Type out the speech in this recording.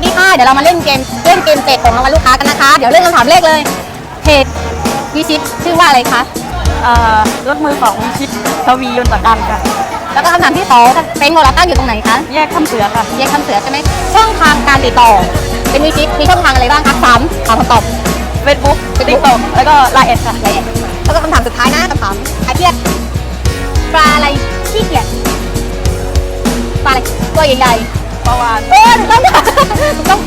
เดี๋ยวเรามาเล่นเกมเล่นเกมแจกของรางวัลลูกค้ากันนะคะ เดี๋ยวเริ่มคำถามแรกเลย เพจวิชิตชื่อว่าอะไรคะ เอ่อรถมือของชิดทวียนต์ต่อกันค่ะ แล้วก็คำถามที่สองเป็นของเราตั้งอยู่ตรงไหนคะแยกข้ามเสือค่ะ แยกคำเสือใช่ไหมช่องทางการติดต่อ เป็นวิชิตมีช่องทางอะไรบ้างคะสามถามคำตอบ เฟซบุ๊กติ๊กต็อกแล้วก็ไลน์แอดค่ะ แล้วก็คำถามสุดท้ายนะคำถามใครเครียดปลาอะไรขี้เกียจปลาอะไรตัวใหญ่ๆ ประวานเออต้องต้อง